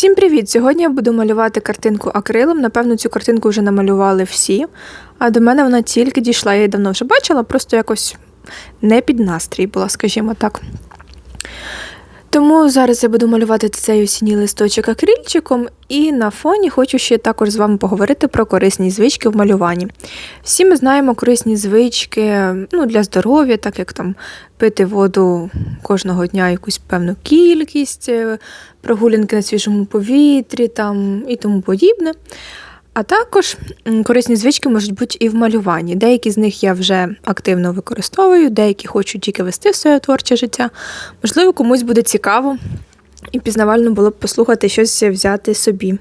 Всім привіт! Сьогодні я буду малювати картинку акрилом. Напевно, цю картинку вже намалювали всі, а до мене вона тільки дійшла. Я її давно вже бачила, просто якось не під настрій була, скажімо так. Тому зараз я буду малювати цей осінній листочок акрильчиком, і на фоні хочу ще також з вами поговорити про корисні звички в малюванні. Всі ми знаємо корисні звички ну, для здоров'я, так як там пити воду кожного дня якусь певну кількість, е, прогулянки на свіжому повітрі там, і тому подібне. А також корисні звички можуть бути і в малюванні. Деякі з них я вже активно використовую, деякі хочу тільки вести в своє творче життя. Можливо, комусь буде цікаво і пізнавально було б послухати щось взяти собі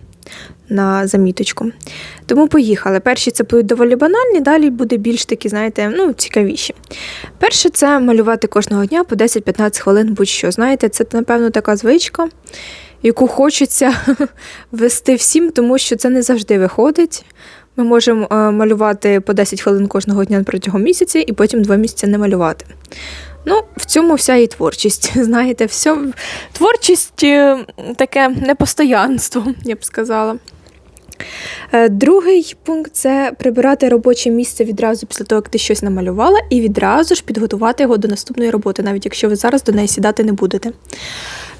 на заміточку. Тому поїхали. Перші це будуть доволі банальні, далі буде більш такі, знаєте, ну, цікавіші. Перше, це малювати кожного дня по 10-15 хвилин будь-що. Знаєте, це, напевно, така звичка, яку хочеться вести всім, тому що це не завжди виходить. Ми можемо е, малювати по 10 хвилин кожного дня протягом місяця і потім два місяці не малювати. Ну, в цьому вся і творчість. Знаєте, все... творчість е, таке непостоянство, я б сказала. Е, Другий пункт це прибирати робоче місце відразу після того, як ти щось намалювала, і відразу ж підготувати його до наступної роботи, навіть якщо ви зараз до неї сідати не будете.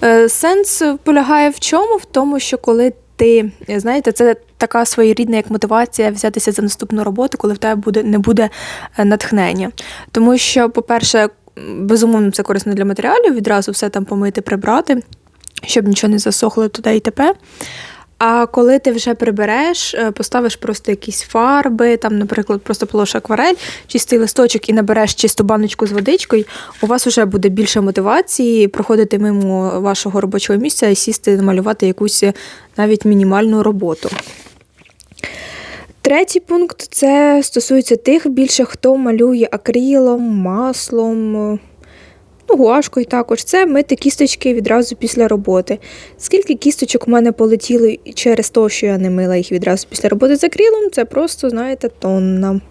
Е, Сенс полягає в чому? В тому, що коли ти, знаєте, це така своєрідна як мотивація взятися за наступну роботу, коли в тебе буде, не буде е, натхнення. Тому що, по-перше, безумовно, це корисно для матеріалів, відразу все там помити, прибрати, щоб нічого не засохло туди і тепер. А коли ти вже прибереш, е, поставиш просто якісь фарби, там, наприклад, просто положиш акварель, чистий листочок і набереш чисту баночку з водичкою, у вас вже буде більше мотивації проходити мимо вашого робочого місця і сісти намалювати якусь е, навіть мінімальну роботу. Третій пункт це стосується тих більше, хто малює акрилом, маслом, е, ну, гуашкою також. Це мити кісточки відразу після роботи. Скільки кісточок у мене полетіли через те, що я не мила їх відразу після роботи з акрилом, це просто, знаєте, тонна.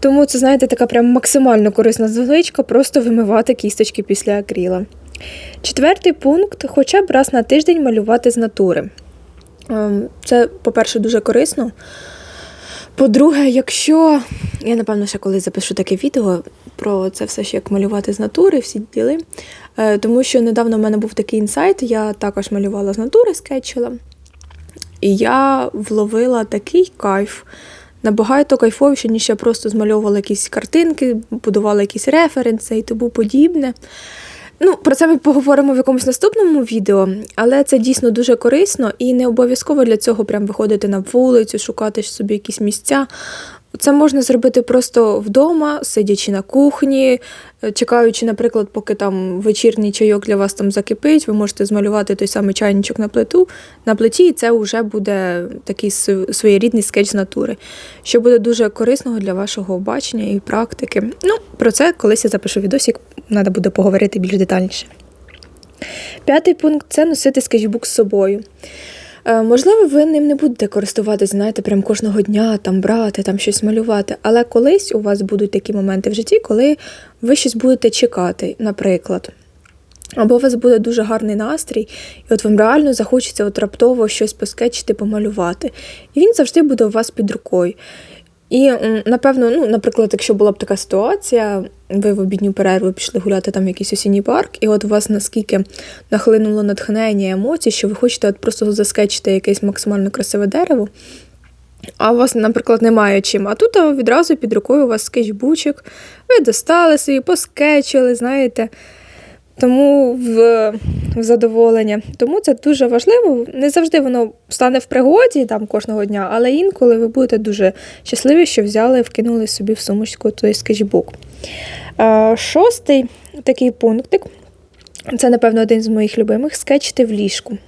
Тому це, знаєте, така прям максимально корисна звичка просто вимивати кісточки після акрила. Четвертий пункт хоча б раз на тиждень малювати з натури. Ем, Це, по-перше, дуже корисно. По-друге, якщо я напевно ще колись запишу таке відео про це все, що як малювати з натури, всі діли. Е, Тому що недавно в мене був такий інсайт, я також малювала з натури, скетчила. І я вловила такий кайф. Набагато кайфовіше, ніж я просто змальовувала якісь картинки, будувала якісь референси і тому подібне. Ну, про це ми поговоримо в якомусь наступному відео, але це дійсно дуже корисно і не обов'язково для цього прям виходити на вулицю, шукати собі якісь місця. Це можна зробити просто вдома, сидячи на кухні, е, чекаючи, наприклад, поки там вечірній чайок для вас там закипить, ви можете змалювати той самий чайничок на плиту на плиті, і це вже буде такий своєрідний скетч з натури, що буде дуже корисного для вашого бачення і практики. Ну, про це колись я запишу відосик, треба буде поговорити більш детальніше. П'ятий пункт це носити скетчбук з собою. Е, Можливо, ви ним не будете користуватися, знаєте, прям кожного дня там брати, там щось малювати. Але колись у вас будуть такі моменти в житті, коли ви щось будете чекати, наприклад. Або у вас буде дуже гарний настрій, і от вам реально захочеться от раптово щось поскетчити, помалювати. І він завжди буде у вас під рукою. І напевно, ну, наприклад, якщо була б така ситуація, ви в обідню перерву пішли гуляти там в якийсь осінній парк, і от у вас наскільки нахлинуло натхнення, емоцій, що ви хочете от просто заскетчити якесь максимально красиве дерево, а у вас, наприклад, немає чим. А тут відразу під рукою у вас скетчбучик, ви достали собі, поскетчили, знаєте. Тому в, в задоволення. Тому це дуже важливо. Не завжди воно стане в пригоді там кожного дня, але інколи ви будете дуже щасливі, що взяли і вкинули собі в сумочку той скетчбук. Е, Шостий такий пунктик. Це, напевно, один з моїх любимих скетчити в ліжку.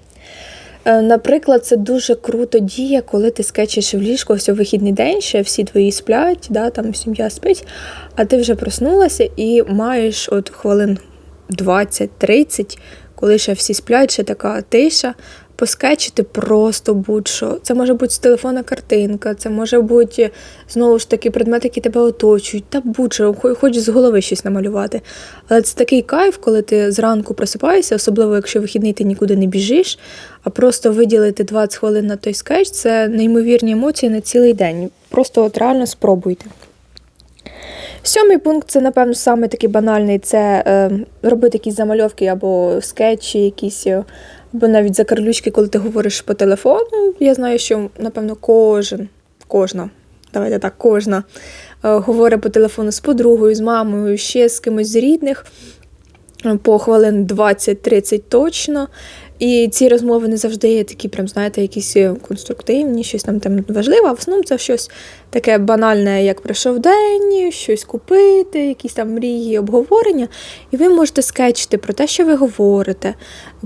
Е, Наприклад, це дуже круто діє, коли ти скетчиш в ліжку ось вихідний день, ще всі твої сплять, да, там сім'я спить, а ти вже проснулася і маєш от хвилин 20-30, коли ще всі сплять, ще така тиша, поскетчити просто будь-що. Це може бути з телефона картинка, це може бути знову ж таки предмети, які тебе оточують, та будь-що, хо- хоч з голови щось намалювати. Але це такий кайф, коли ти зранку просипаєшся, особливо якщо вихідний ти нікуди не біжиш, а просто виділити 20 хвилин на той скетч це неймовірні емоції на цілий день. Просто от реально спробуйте. Сьомий пункт це, напевно, саме такий банальний це е, робити якісь замальовки або скетчі, якісь, е, навіть за карлючки, коли ти говориш по телефону. Я знаю, що, напевно, кожен, кожна, давайте так, кожна е, говорить по телефону з подругою, з мамою, ще з кимось з рідних. е, По хвилин 20-30 точно. І ці розмови не завжди є такі, прям, знаєте, якісь е, конструктивні, щось там, там важливе, а в основному це щось таке банальне, як пройшов день, щось купити, якісь там мрії, обговорення. І ви можете скетчити про те, що ви говорите,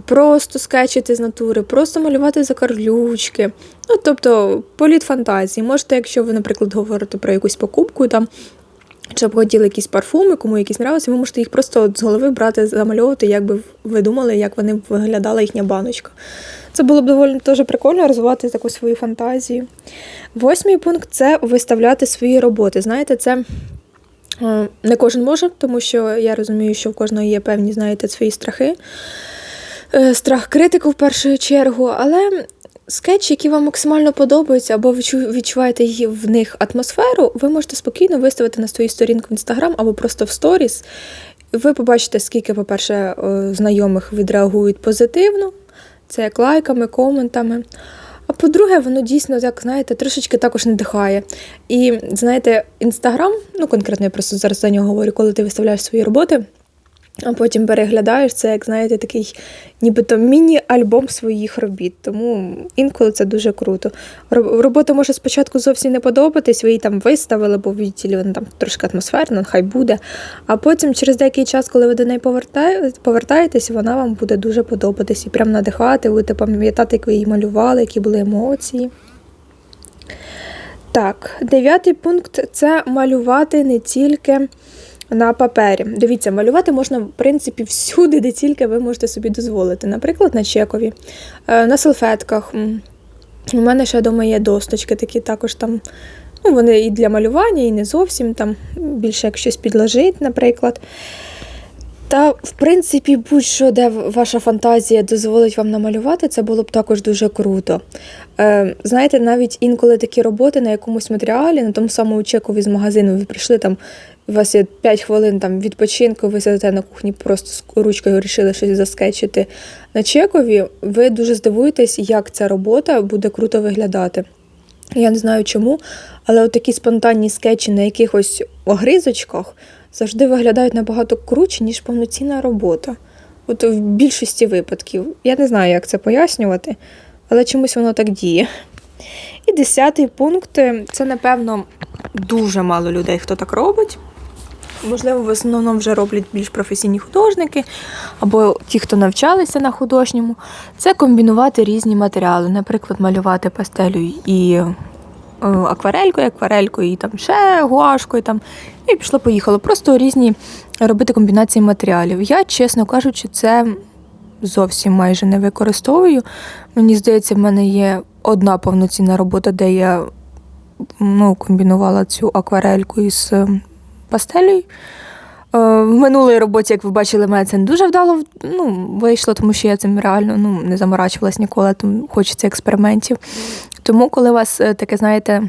просто скетчити з натури, просто малювати закарлючки. Ну, тобто, політ фантазії. Можете, якщо ви, наприклад, говорите про якусь покупку, там. Чи б хотіли якісь парфуми, кому якісь нравилися, ви можете їх просто з голови брати, замальовувати, як би ви думали, як вони виглядала їхня баночка. Це було б доволі теж прикольно розвивати таку свою фантазію. Восьмий пункт це виставляти свої роботи. Знаєте, це е, не кожен може, тому що я розумію, що в кожного є певні, знаєте, свої страхи. Е, Страх критику в першу чергу, але скетчі, які вам максимально подобаються, або ви чу- відчуваєте її в них атмосферу, ви можете спокійно виставити на свою сторінку в інстаграм або просто в сторіс. Ви побачите, скільки, по-перше, е, знайомих відреагують позитивно, це як лайками, коментами. А по-друге, воно дійсно, як знаєте, трошечки також надихає. І знаєте, інстаграм, ну конкретно я просто зараз за нього говорю, коли ти виставляєш свої роботи, а потім переглядаєш це, як знаєте, такий нібито міні-альбом своїх робіт. Тому інколи це дуже круто. Робота може спочатку зовсім не подобатись, ви її там виставили, бо відділі вона там трошки атмосферна, хай буде. А потім, через деякий час, коли ви до неї повертаєтесь, вона вам буде дуже подобатись і прям надихати, будете пам'ятати, як ви її малювали, які були емоції. Так, дев'ятий пункт це малювати не тільки на папері. Дивіться, малювати можна, в принципі, всюди, де тільки ви можете собі дозволити. Наприклад, на чекові, е, на салфетках. У мене ще вдома є досточки, такі також там. Ну, вони і для малювання, і не зовсім там більше як щось підложить, наприклад. Та, в принципі, будь-що, де ваша фантазія дозволить вам намалювати, це було б також дуже круто. Е, знаєте, навіть інколи такі роботи на якомусь матеріалі, на тому самому чекові з магазину, ви прийшли там, у вас є 5 хвилин там, відпочинку, ви сидите на кухні, просто з ручкою вирішили щось заскетчити на чекові, ви дуже здивуєтесь, як ця робота буде круто виглядати. Я не знаю чому, але такі спонтанні скетчі на якихось огризочках завжди виглядають набагато круче, ніж повноцінна робота. От в більшості випадків. Я не знаю, як це пояснювати, але чомусь воно так діє. І десятий пункт це, напевно, дуже мало людей, хто так робить. Можливо, в основному вже роблять більш професійні художники або ті, хто навчалися на художньому. Це комбінувати різні матеріали, наприклад, малювати пастелю і акварелькою, акварелькою, і там ще гуашкою. Там, і пішло поїхало. Просто різні робити комбінації матеріалів. Я, чесно кажучи, це зовсім майже не використовую. Мені здається, в мене є одна повноцінна робота, де я ну, комбінувала цю акварельку із пастелею. Е, В минулій роботі, як ви бачили, мене це не дуже вдало ну, вийшло, тому що я цим реально ну, не заморачувалась ніколи, тому хочеться експериментів. Тому, коли у вас е, таке, знаєте,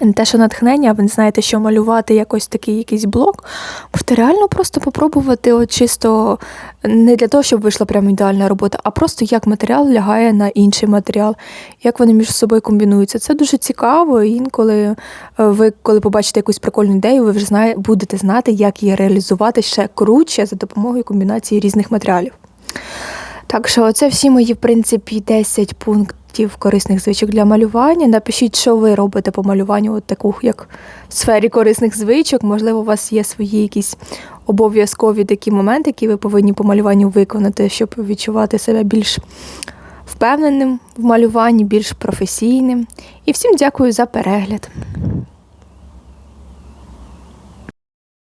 не те, що натхнення, ви не знаєте, що малювати, якось такий якийсь блок, можете реально просто попробувати от чисто не для того, щоб вийшла прямо ідеальна робота, а просто як матеріал лягає на інший матеріал, як вони між собою комбінуються. Це дуже цікаво. Інколи е, ви, коли побачите якусь прикольну ідею, ви вже знає, будете знати, як її реалізувати ще круче за допомогою комбінації різних матеріалів. Так що це всі мої, в принципі, 10 пунктів корисних звичок для малювання. Напишіть, що ви робите по малюванню, от таку, як в сфері корисних звичок. Можливо, у вас є свої якісь обов'язкові такі моменти, які ви повинні по малюванню виконати, щоб відчувати себе більш впевненим в малюванні, більш професійним. І всім дякую за перегляд.